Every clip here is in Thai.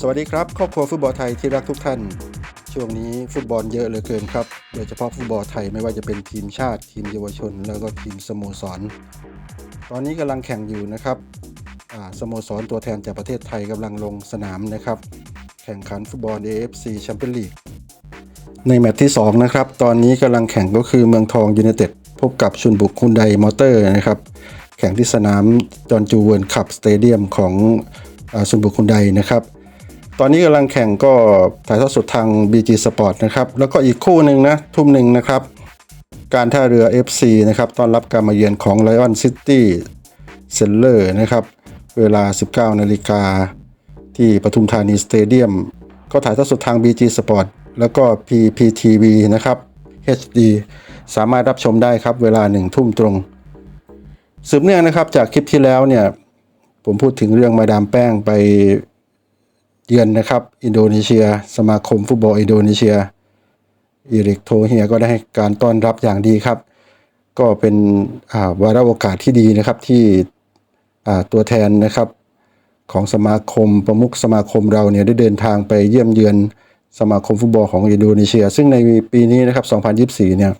สวัสดีครับครอบครัวฟุตบอลไทยที่รักทุกท่าน ช่วงนี้ฟุตบอลเยอะเหลือเกินครับ โดยเฉพาะฟุตบอลไทยไม่ว่าจะเป็นทีมชาติ ทีมเยาวชน แล้วก็ทีมสโมสร ตอนนี้กำลังแข่งอยู่นะครับสโมสรตัวแทนจากประเทศไทยกำลังลงสนามนะครับ แข่งขันฟุตบอล AFC แชมเปี้ยนลีกในแมตช์ที่ 2 นะครับ ตอนนี้กำลังแข่งก็คือเมืองทองยูไนเต็ดพบกับชุนบุกคุนไดมอเตอร์นะครับแข่งที่สนามจอห์นจูเวิร์นคับสเตเดียมของอชุนบุกคุนไดนะครับ ตอนนี้กำลังแข่งก็ถ่ายทอดสดทาง BG Sport นะครับ แล้วก็อีกคู่หนึ่งนะ ทุ่มหนึ่งนะครับ การท่าเรือ FC นะครับ ต้อนรับการมาเยือนของ Lion City s e l l e r นะครับ เวลา 19 นาฬิกา ที่ปทุมธานีสเตเดียม ก็ถ่ายทอดสดทาง BG Sport แล้วก็ PPTV นะครับ HD สามารถรับชมได้ครับ เวลา1ทุ่มตรง สืบเนื่องนะครับจากคลิปที่แล้วเนี่ย ผมพูดถึงเรื่องมาดามแป้งไป เยือนนะครับ อินโดนีเซีย สมาคมฟุตบอลอินโดนีเซียอิริกโทเฮียก็ได้ให้การต้อนรับอย่างดีครับ ก็เป็นาวาระโอกาสที่ดีนะครับที่ตัวแทนนะครับของสมาคมประมุขสมาคมเราเนี่ยได้เดินทางไปเยี่ยมเยือนสมาคมฟุตบอลของอินโดนีเซีย ซึ่งในปีนี้นะครับ 2024 เนี่ย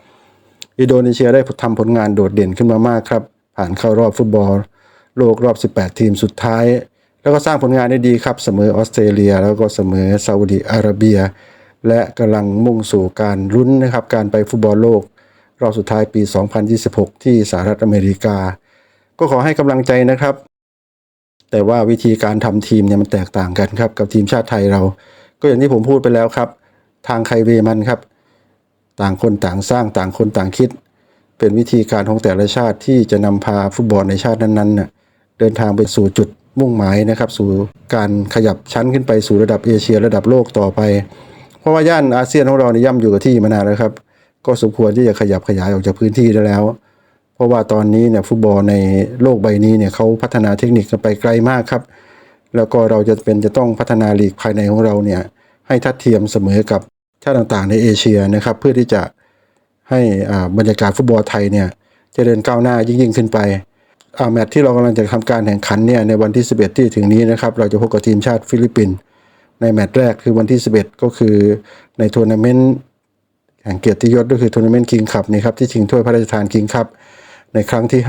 อินโดนีเซียได้ทำผลงานโดดเด่นขึ้นมามากครับ ผ่านเข้ารอบฟุตบอล โลกรอบ 18 ทีมสุดท้าย แล้วก็สร้างผลงานได้ดีครับเสมอออสเตรเลีย แล้วก็เสมอซาอุดิอาระเบีย และกำลังมุ่งสู่การลุ้นนะครับการไปฟุตบอลโลก รอบสุดท้ายปี 2026 ที่สหรัฐอเมริกา ก็ขอให้กำลังใจนะครับ แต่ว่าวิธีการทำทีมเนี่ยมันแตกต่างกันครับกับทีมชาติไทยเรา ก็อย่างที่ผมพูดไปแล้วครับ ทางใครเวมันครับ ต่างคนต่างสร้างต่างคนต่างคิด เป็นวิธีการของแต่ละชาติที่จะนำพาฟุตบอลในชาตินั้นๆน่ะเดินทางไปสู่จุด มุ่งหมายนะครับ สู่การขยับชั้นขึ้นไปสู่ระดับเอเชียระดับโลกต่อไป เพราะว่าย่านอาเซียนของเราเนี่ยย่ำอยู่กับที่มานานแล้วครับ ก็สมควรที่จะขยับขยายออกจากพื้นที่ได้แล้ว เพราะว่าตอนนี้เนี่ยฟุตบอลในโลกใบนี้เนี่ยเขาพัฒนาเทคนิคกันไปไกลมากครับ แล้วก็เราจะเป็นจะต้องพัฒนาลีกภายในของเราเนี่ยให้ทัดเทียมเสมอกับชาติต่างๆ ในเอเชียนะครับเพื่อที่จะให้อ่าบรรยากาศฟุตบอลไทยเนี่ยจเจริญก้าวหน้ายิ่งๆขึ้นไป แมตช์ที่เรากำลังจะทำการแข่งขันเนี่ยในวันที่ 11 ที่ถึงนี้นะครับ เราจะพบกับทีมชาติฟิลิปปินส์ในแมตช์แรกคือวันที่ 11 ก็คือในทัวร์นาเมนต์แห่งเกียรติยศก็คือทัวร์นาเมนต์คิงคัพนี่ครับที่ชิงถ้วยพระราชทานคิงคัพในครั้งที่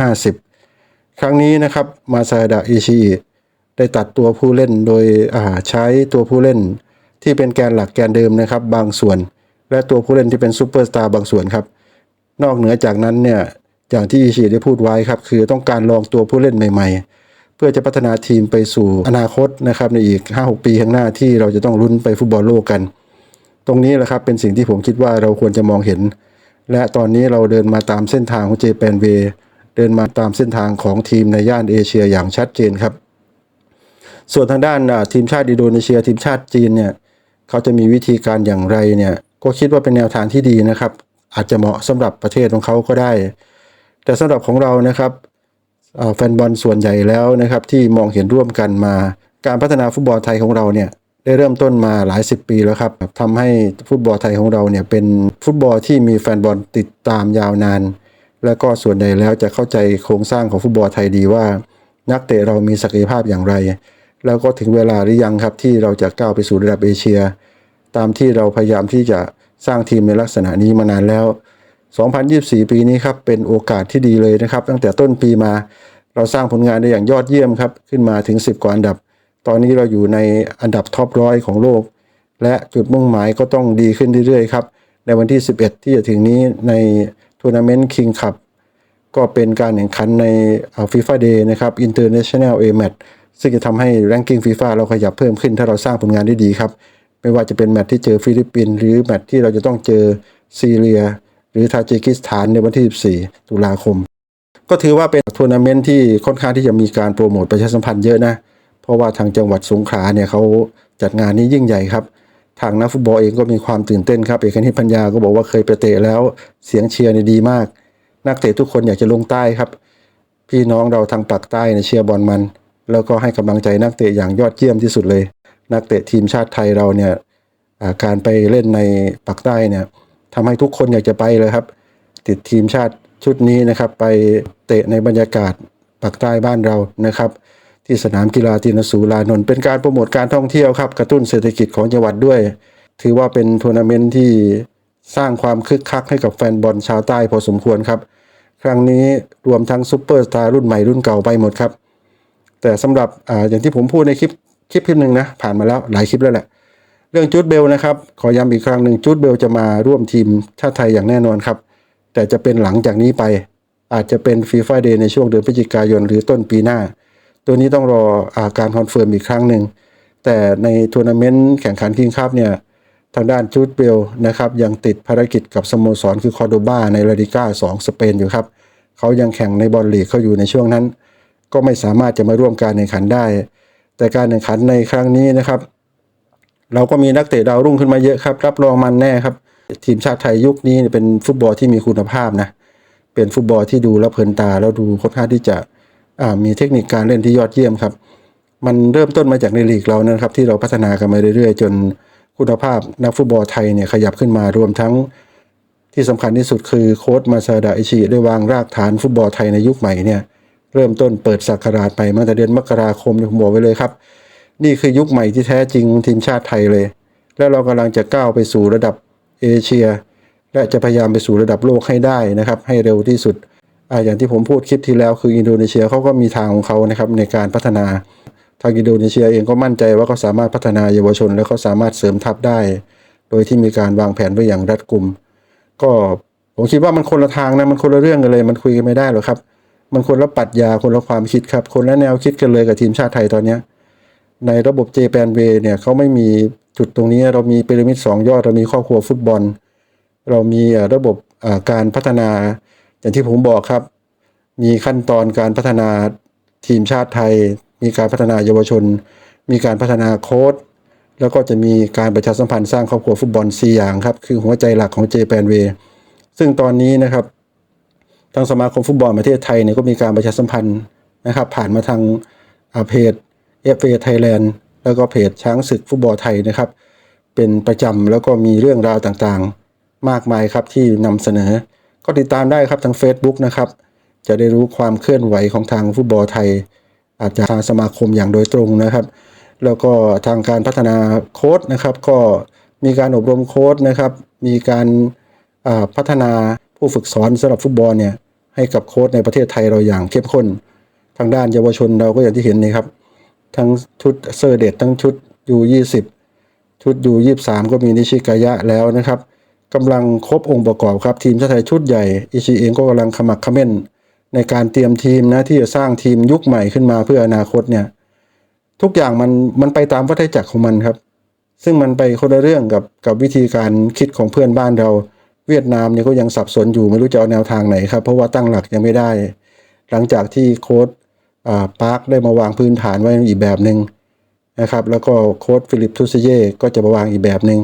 50 ครั้งนี้นะครับมาซาดะอิชิอิได้ตัดตัวผู้เล่นโดยอ่าใช้ตัวผู้เล่นที่เป็นแกนหลักแกนเดิมนะครับบางส่วน และตัวผู้เล่นที่เป็นซูเปอร์สตาร์บางส่วนครับนอกเหนือจากนั้นเนี่ย อย่างที่อิชิได้พูดไว้ครับ คือต้องการลองตัวผู้เล่นใหม่ ๆ เพื่อจะพัฒนาทีมไปสู่อนาคตนะครับในอีก 5-6 ปีข้างหน้าที่เราจะต้องลุ้นไปฟุตบอลโลกกัน ตรงนี้แหละครับเป็นสิ่งที่ผมคิดว่าเราควรจะมองเห็น และตอนนี้เราเดินมาตามเส้นทางของเจแปนเวเดินมาตามเส้นทางของทีมในย่านเอเชียอย่างชัดเจนครับ ส่วนทางด้านทีมชาติอินโดนีเซีย ทีมชาติจีนเนี่ยเขาจะมีวิธีการอย่างไรเนี่ยก็คิดว่าเป็นแนวทางที่ดีนะครับ อาจจะเหมาะสำหรับประเทศของเขาก็ได้ แต่สำหรับของเรานะครับแฟนบอลส่วนใหญ่แล้วนะครับที่มองเห็นร่วมกันมา การพัฒนาฟุตบอลไทยของเราเนี่ยได้เริ่มต้นมาหลายสิบปีแล้วครับทำให้ฟุตบอลไทยของเราเนี่ยเป็นฟุตบอลที่มีแฟนบอลติดตามยาวนาน แล้วก็ส่วนใหญ่แล้วจะเข้าใจโครงสร้างของฟุตบอลไทยดีว่า นักเตะเรามีศักยภาพอย่างไร แล้วก็ถึงเวลาหรือยังครับที่เราจะก้าวไปสู่ระดับเอเชีย ตามที่เราพยายามที่จะสร้างทีมในลักษณะนี้มานานแล้ว 2024 ปีนี้ครับเป็นโอกาสที่ดีเลยนะครับ ตั้งแต่ต้นปีมาเราสร้างผลงานได้อย่างยอดเยี่ยมครับขึ้นมาถึง 10 กว่าอันดับ ตอนนี้เราอยู่ในอันดับท็อปร้อยของโลก และจุดมุ่งหมายก็ต้องดีขึ้นเรื่อยๆครับในวันที่ 11 ที่จะถึงนี้ในทัวร์นาเมนต์คิงคัพก็เป็นการแข่งขันในฟีฟ่าเดย์นะครับ International A Match ซึ่งจะทำให้ ranking FIFA เราขยับเพิ่มขึ้น ถ้าเราสร้างผลงานได้ดีครับ ไม่ว่าจะเป็นแมตช์ที่เจอฟิลิปปินส์หรือแมตช์ที่เราจะต้องเจอซีเรีย รือทาจิกิสถานในวันที่ 14 ตุลาคม ก็ถือว่าเป็นทัวร์นาเมนต์ที่ค่อนข้างที่จะมีการโปรโมทประชาสัมพันธ์เยอะนะ เพราะว่าทางจังหวัดสงขลาเนี่ยเขาจัดงานนี้ยิ่งใหญ่ครับ ทางนักฟุตบอลเองก็มีความตื่นเต้นครับ เอกนิตพัญญาก็บอกว่าเคยไปเตะแล้วเสียงเชียร์เนี่ยดีมาก นักเตะทุกคนอยากจะลงใต้ครับ พี่น้องเราทางปากใต้เนี่ยเชียร์บอลมัน แล้วก็ให้กำลังใจนักเตะอย่างยอดเยี่ยมที่สุดเลย นักเตะทีมชาติไทยเราเนี่ยการไปเล่นในปากใต้เนี่ย ทำให้ทุกคนอยากจะไปเลยครับ ติดทีมชาติชุดนี้นะครับ ไปเตะในบรรยากาศปากใต้บ้านเรานะครับ ที่สนามกีฬาตินสูลานนท์เป็นการโปรโมทการท่องเที่ยวครับกระตุ้นเศรษฐกิจของจังหวัดด้วย ถือว่าเป็นทัวร์นาเมนต์ที่สร้างความคึกคักให้กับแฟนบอลชาวใต้พอสมควรครับ ครั้งนี้รวมทั้งซูเปอร์สตาร์รุ่นใหม่รุ่นเก่าไปหมดครับ แต่สำหรับอ่าอย่างที่ผมพูดในคลิปคลิปคลิปหนึ่งนะผ่านมาแล้วหลายคลิปแล้วแหละ เรื่องจูดเบลนะครับ ขอย้ำอีกครั้งหนึ่งจูดเบลจะมาร่วมทีมชาติไทยอย่างแน่นอนครับ แต่จะเป็นหลังจากนี้ไป อาจจะเป็นฟีฟ่าเดย์ในช่วงเดือนพฤศจิกายนหรือต้นปีหน้า ตัวนี้ต้องรออาการคอนเฟิร์มอีกครั้งหนึ่ง แต่ในทัวร์นาเมนต์แข่งขันคิงคัพเนี่ย ทางด้านจูดเบลนะครับยังติดภารกิจกับสโมสรคือคอร์โดบาในลาลิก้า2สเปนอยู่ครับเขายังแข่งในบอลลีกเขาอยู่ในช่วงนั้น ก็ไม่สามารถจะมาร่วมการแข่งขันได้ แต่การแข่งขันในครั้งนี้นะครับ เราก็มีนักเตะดาวรุ่งขึ้นมาเยอะครับ รับรองมันแน่ครับ ทีมชาติไทยยุคนี้เป็นฟุตบอลที่มีคุณภาพนะ เป็นฟุตบอลที่ดูแล้วเพลินตาแล้วดูค่อนข้างที่จะมีเทคนิคการเล่นที่ยอดเยี่ยมครับ มันเริ่มต้นมาจากในลีกเรานะครับ ที่เราพัฒนากันมาเรื่อยๆ จนคุณภาพนักฟุตบอลไทยเนี่ยขยับขึ้นมารวมทั้งที่สำคัญที่สุดคือโค้ชมาซาดาอิชิได้วางรากฐานฟุตบอลไทยในยุคใหม่เนี่ยเริ่มต้นเปิดสักราชไปมาแต่เดือนมกราคมที่ผมบอกไว้เลยครับ นี่คือยุคใหม่ที่แท้จริงทีมชาติไทยเลย แล้วเรากำลังจะก้าวไปสู่ระดับเอเชีย และจะพยายามไปสู่ระดับโลกให้ได้นะครับ ให้เร็วที่สุดออย่างที่ผมพูดคลิปที่แล้วคืออินโดนีเซียเขาก็มีทางของเขานะครับในการพัฒนา ทางอินโดนีเซียเองก็มั่นใจว่าเขาสามารถพัฒนาเยาวชน และเขาสามารถเสริมทัพได้ โดยที่มีการวางแผนไว้อย่างรัดกุม ก็ผมคิดว่ามันคนละทางนะมันคนละเรื่องกันเลย มันคุยกันไม่ได้หรอกครับ มันคนละปรัชญาคนละความคิดครับ คนละแนวคิดกันเลยกับทีมชาติไทยตอนเนี้ย ในระบบเจแปนเวเนี่ยเขาไม่มีจุดตรงนี้เรามีพีระมิดสองยอด เรามีครอบครัวฟุตบอล เรามีระบบการพัฒนา อย่างที่ผมบอกครับ มีขั้นตอนการพัฒนาทีมชาติไทย มีการพัฒนาเยาวชน มีการพัฒนาโค้ดแล้วก็จะมีการประชาสัมพันธ์สร้างครอบครัวฟุตบอล 4 อย่างครับ คือหัวใจหลักของเจแปนเวซึ่งตอนนี้นะครับทางสมาคมฟุตบอลประเทศไทยเนี่ยก็มีการประชาสัมพันธ์นะครับ ผ่านมาทางเพจ เอ่าเพจ FA Thailand แล้วก็เพจช้างศึกฟุตบอลไทยนะครับ เป็นประจำแล้วก็มีเรื่องราวต่างๆ มากมายครับที่นำเสนอ ก็ติดตามได้ครับทาง Facebook นะครับ จะได้รู้ความเคลื่อนไหวของทางฟุตบอลไทย อาจจะทางสมาคมอย่างโดยตรงนะครับ แล้วก็ทางการพัฒนาโค้ดนะครับ ก็มีการอบรมโค้ดนะครับ มีการาพัฒนาผู้ฝึกสอนสำหรับฟุตบอลเนี่ยให้กับโค้ดในประเทศไทยเราอย่างเข้มข้น ทางด้านเยาวชนเราก็อย่างที่เห็นนี่ครับ ทั้งชุดเซอร์เดตทั้งชุดยูยี่สิบชุดยูยี่สามก็มีนิชิกายะแล้วนะครับกำลังครบองค์ประกอบครับ ทีมชาติไทยชุดใหญ่อิชิเองก็กำลังขมักขม้นในการเตรียมทีมนะที่จะสร้างทีมยุคใหม่ขึ้นมาเพื่ออนาคตเนี่ย ทุกอย่างมันมันไปตามวัฏจักรของมันครับ ซึ่งมันไปคนละเรื่องกับกับวิธีการคิดของเพื่อนบ้านเรา เวียดนามเนี่ยก็ยังสับสนอยู่ไม่รู้จะเอาแนวทางไหนครับ เพราะว่าตั้งหลักยังไม่ได้ หลังจากที่โค้ด ปาร์คได้มาวางพื้นฐานไว้อีกแบบหนึ่งนะครับ แล้วก็โค้ดฟิลิปทุสเย่ก็จะมาวางอีกแบบหนึ่ง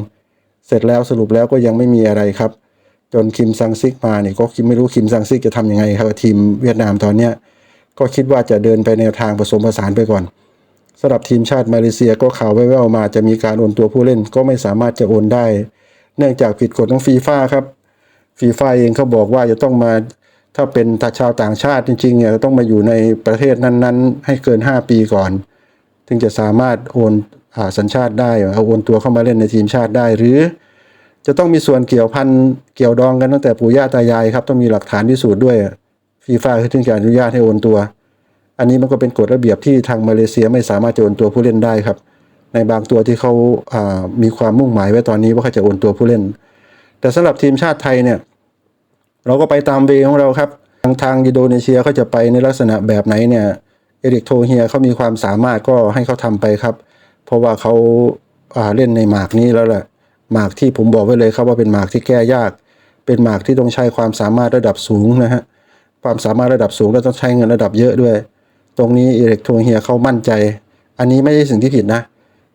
เสร็จแล้วสรุปแล้วก็ยังไม่มีอะไรครับ จนคิมซังซิกมาเนี่ยก็คิดไม่รู้คิมซังซิกจะทำยังไงครับกับทีมเวียดนามตอนเนี้ยก็คิดว่าจะเดินไปแนวทางผสมผสานไปก่อนสำหรับทีมชาติมาเลเซียก็ข่าวแว่วๆมาจะมีการโอนตัวผู้เล่นก็ไม่สามารถจะโอนได้ เนื่องจากผิดกฎของฟีฟ่าครับฟีฟ่าเองเขาบอกว่าจะต้องมา ถ้าเป็นชาวต่างชาติจริงๆเนี่ยต้องมาอยู่ในประเทศนั้นๆ ให้เกิน 5 ปีก่อน ถึงจะสามารถโอนอสัญชาติได้เอาโอนตัวเข้ามาเล่นในทีมชาติได้หรือ จะต้องมีส่วนเกี่ยวพันเกี่ยวดองกันตั้งแต่ปู่ย่าตายายครับต้องมีหลักฐานพิสูจน์ด้วยฟีฟ่าถึงจะอนุญาตให้โอนตัว อันนี้มันก็เป็นกฎระเบียบที่ทางมาเลเซียไม่สามารถจะโอนตัวผู้เล่นได้ครับ ในบางตัวที่เขาอ่ามีความมุ่งหมายไว้ตอนนี้ว่าเขาจะโอนตัวผู้เล่น แต่สำหรับทีมชาติไทยเนี่ย เราก็ไปตามเวของเราครับ ทางทางอินโดนีเซียเขาจะไปในลักษณะแบบไหนเนี่ยเอริกโทเฮียเขามีความสามารถก็ให้เขาทำไปครับ เพราะว่าเขาาเล่นในหมากนี้แล้วแหละหมากที่ผมบอกไว้เลยครับว่าเป็นหมากที่แก้ยาก เป็นหมากที่ต้องใช้ความสามารถระดับสูงนะฮะความสามารถระดับสูงแล้วต้องใช้เงินระดับเยอะด้วย ตรงนี้เอริกโทเฮียเขามั่นใจ อันนี้ไม่ใช่สิ่งที่ผิดนะ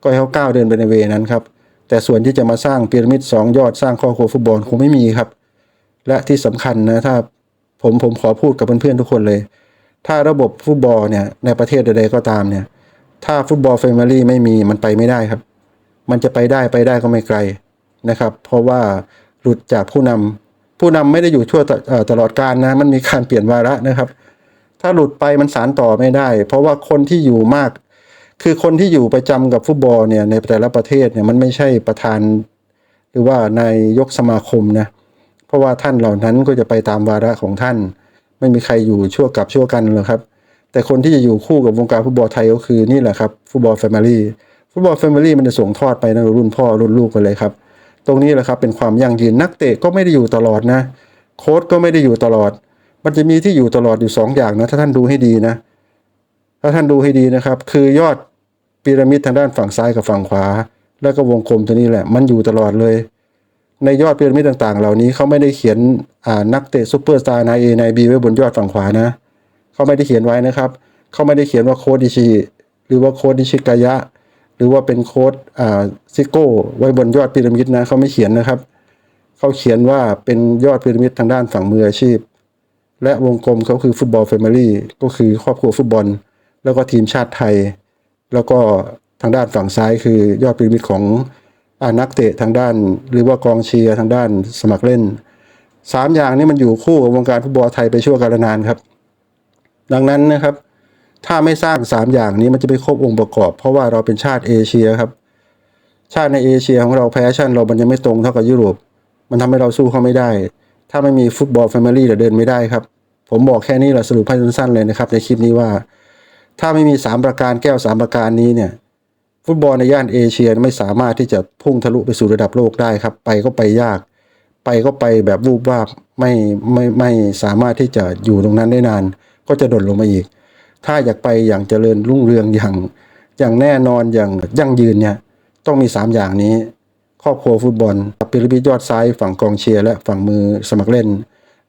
ก็ให้เขาก้าวเดินไปในเวนั้นครับแต่ส่วนที่จะมาสร้างพีระมิดสองยอดสร้างครอบครัวฟุตบอลคงไม่มีครับ และที่สำคัญนะถ้าผมผมขอพูดกับเพื่อนๆทุกคนเลย ถ้าระบบฟุตบอลเนี่ยในประเทศใดๆก็ตามเนี่ย ถ้าฟุตบอลแฟมิลี่ไม่มีมันไปไม่ได้ครับ มันจะไปได้ไปได้ก็ไม่ไกลนะครับ เพราะว่าหลุดจากผู้นำผู้นำไม่ได้อยู่ชั่วตตลอดกาลนะ มันมีการเปลี่ยนวาระนะครับ ถ้าหลุดไปมันสารต่อไม่ได้ เพราะว่าคนที่อยู่มาก คือคนที่อยู่ประจำกับฟุตบอลเนี่ยในแต่ละประเทศเนี่ยมันไม่ใช่ประธาน หรือว่านายกสมาคมนะ เพราะว่าท่านเหล่านั้นก็จะไปตามวาระของท่าน ไม่มีใครอยู่ชั่วกับชั่วกันหรอกครับ แต่คนที่จะอยู่คู่กับวงการฟุตบอลไทยก็คือนี่แหละครับฟุตบอลแฟมิลี่ฟุตบอลแฟมิลี่มันจะส่งทอดไปในรุ่นพ่อรุ่นลูกกันเลยครับ ตรงนี้แหละครับเป็นความยั่งยืนนักเตะก็ไม่ได้อยู่ตลอดนะ โค้ชก็ไม่ได้อยู่ตลอด มันจะมีที่อยู่ตลอดอยู่สองอย่างนะถ้าท่านดูให้ดีนะ ถ้าท่านดูให้ดีนะครับ คือยอดพีระมิดทางด้านฝั่งซ้ายกับฝั่งขวา แล้วก็วงกลมตัวนี้แหละ มันอยู่ตลอดเลย ในยอดพีระมิดต่างๆ เหล่านี้เขาไม่ได้เขียนอ่านักเตะซูเปอร์สตาร์นายเอนายบีไว้บนยอดฝั่งขวานะเขาไม่ได้เขียนไว้นะครับเขาไม่ได้เขียนว่าโค้ดอิชิหรือว่าโค้ดอิชิกายะ หรือว่าเป็นโค้ดอ่าซิโก้ไว้บนยอดพีระมิดนะเขาไม่เขียนนะครับเขาเขียนว่าเป็นยอดพีระมิดทางด้านฝั่งมืออาชีพ และวงกลมเขาคือฟุตบอลแฟมิลี่ก็คือครอบครัวฟุตบอล แล้วก็ทีมชาติไทย แล้วก็ทางด้านฝั่งซ้ายคือยอดพีระมิดของ นักเตะทางด้าน หรือว่ากองเชียร์ทางด้านสมัครเล่นสามอย่างนี้มันอยู่คู่กับวงการฟุตบอลไทยไปชั่วกาลนานครับ ดังนั้นนะครับ ถ้าไม่สร้างสามอย่างนี้มันจะไม่ครบองค์ประกอบ เพราะว่าเราเป็นชาติเอเชียครับ ชาติในเอเชียของเราแพชชั่น เรามันยังไม่ตรงเท่ากับยุโรป มันทำให้เราสู้เขาไม่ได้ ถ้าไม่มีฟุตบอลแฟมิลี่เดินไม่ได้ครับ ผมบอกแค่นี้แหละสรุปให้สั้นๆเลยนะครับในคลิปนี้ว่า ถ้าไม่มี 3 ประการแก้ว 3 ประการนี้เนี่ย ฟุตบอลในย่านเอเชียไม่สามารถที่จะพุ่งทะลุไปสู่ระดับโลกได้ครับ ไปก็ไปยาก ไปก็ไปแบบวูบวาบไม่ไม่ไม่สามารถที่จะอยู่ตรงนั้นได้นาน ก็จะดดลงมาอีก ถ้าอยากไปอย่างเจริญรุ่งเรืองอย่างอย่างแน่นอนอย่างยั่งยืนเนี่ยต้องมี 3 อย่างนี้ ครอบครัวฟุตบอลพีระมิดยอดซ้ายฝั่งกองเชียร์และฝั่งมือสมัครเล่น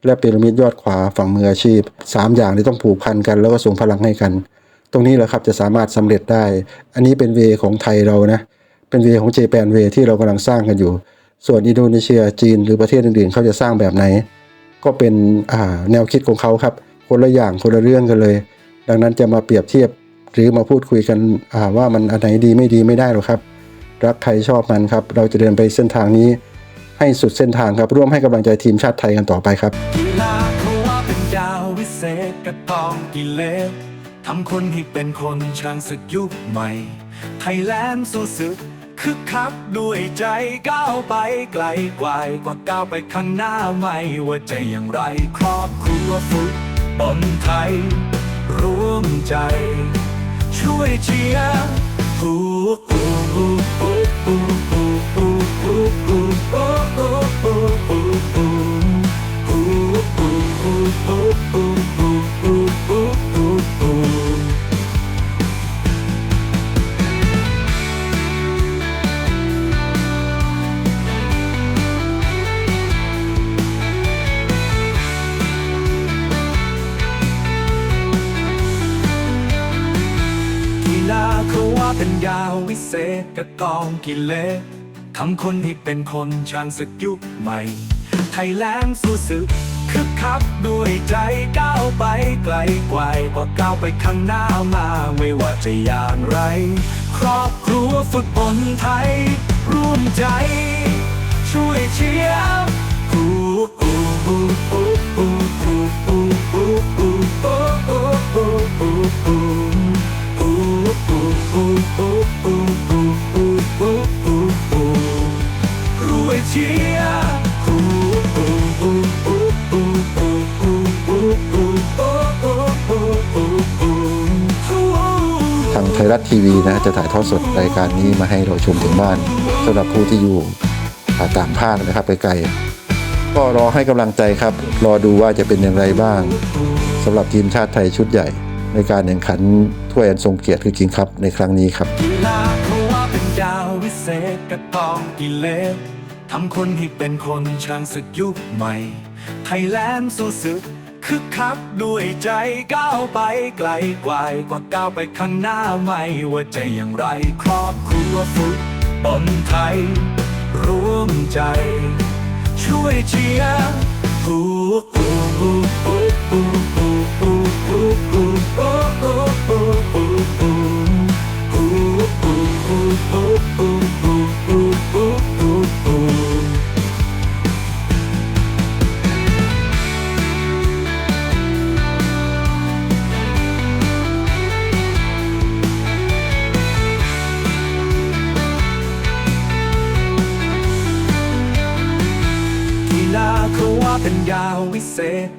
และพีระมิดยอดขวาฝั่งมืออาชีพ 3 อย่างนี้ต้องผูกพันกันแล้วก็ส่งพลังให้กัน ตรงนี้แหละครับจะสามารถสำเร็จได้ อันนี้เป็นเวของไทยเรานะเป็นเวของเจแปนเวที่เรากำลังสร้างกันอยู่ ส่วนอินโดนีเซียจีนหรือประเทศอื่นๆ เขาจะสร้างแบบไหน ก็เป็นแนวคิดของเขาครับ คนละอย่างคนละเรื่องกันเลย ดังนั้นจะมาเปรียบเทียบหรือมาพูดคุยกันว่ามันอันไหนดีไม่ดีไม่ได้หรอกครับรักใครชอบมันครับ เราจะเดินไปเส้นทางนี้ ให้สุดเส้นทางครับ ร่วมให้กำลังใจทีมชาติไทยกันต่อไปครับ ทำคนให้เป็นคนช่างศึกยุคใหม่ ไทยแลนด์สู้ศึกคึกคักด้วยใจก้าวไปไกลกว่ากว่าก้าวไปข้างหน้าไม่ว่าจะอย่างไรครอบครัวฟุตบอลไทย ร่วมใจ ช่วยเชียร์ฮูฮูฮูฮูฮูฮูฮูฮูฮูฮู เป็นยาววิเศษกระกองกิเลสทำคนให้เป็นคนช่างศึกยุคใหม่ ไทยแลนด์สู้ศึกคึกคักด้วยใจก้าวไปไกลกว่ากว่าก้าวไปข้างหน้ามาไม่ว่าจะอย่างไร ครอบครัวฟุตบอลไทย ร่วมใจ ช่วยเชียร์ฮู้ฮู้ฮู้ฮู้ฮู้ฮู้ฮู้ฮู้ฮู้ฮู้ รัฐทีวีนะจะถ่ายทอดสดรายการนี้มาให้เราชมถึงบ้านสำหรับผู้ที่อยู่ต่างภาคนะครับไกลๆก็รอให้กำลังใจครับ รอดูว่าจะเป็นอย่างไรบ้างสำหรับทีมชาติไทยชุดใหญ่ ในการแข่งขันถ้วยอันทรงเกียรติคือคิงครับในครั้งนี้ครับดาววิเศษกระตองกิเลสทำคนให้เป็นคนช่างศึกยุคใหม่ไทยแลนด์สู้ศึก คึกคักด้วยใจก้าวไปไกลกว่ากว่าก้าวไปข้างหน้าไม่ว่าจะอย่างไรครอบครัวฟุตบอลไทย ร่วมใจ ช่วยเชียร์ฮู้ฮู้ฮู้ฮู้ฮู้ฮู้ฮู้ฮู้ฮู้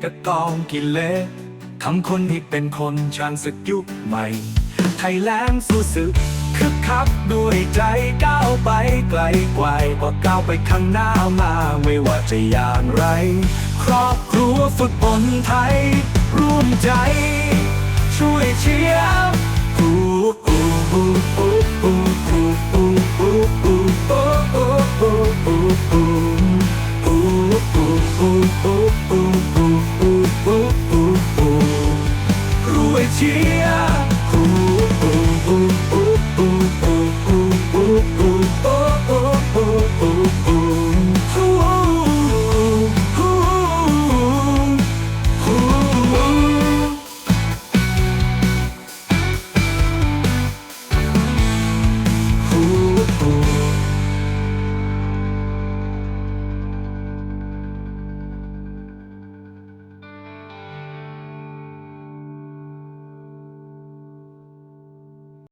กับกองกิเลสทำคนให้เป็นคนชาญศึกยุคใหม่ ไทยแลนด์สู้ศึกคึกคักด้วยใจก้าวไปไกลไกลกว่าก้าวไปข้างหน้ามาไม่ว่าจะอย่างไร ครอบครัวฟุตบอลไทย ร่วมใจ ช่วยเชียร์อูอูอูอูอูอูอูอูอูอูอูอูอูอูอูอู dia.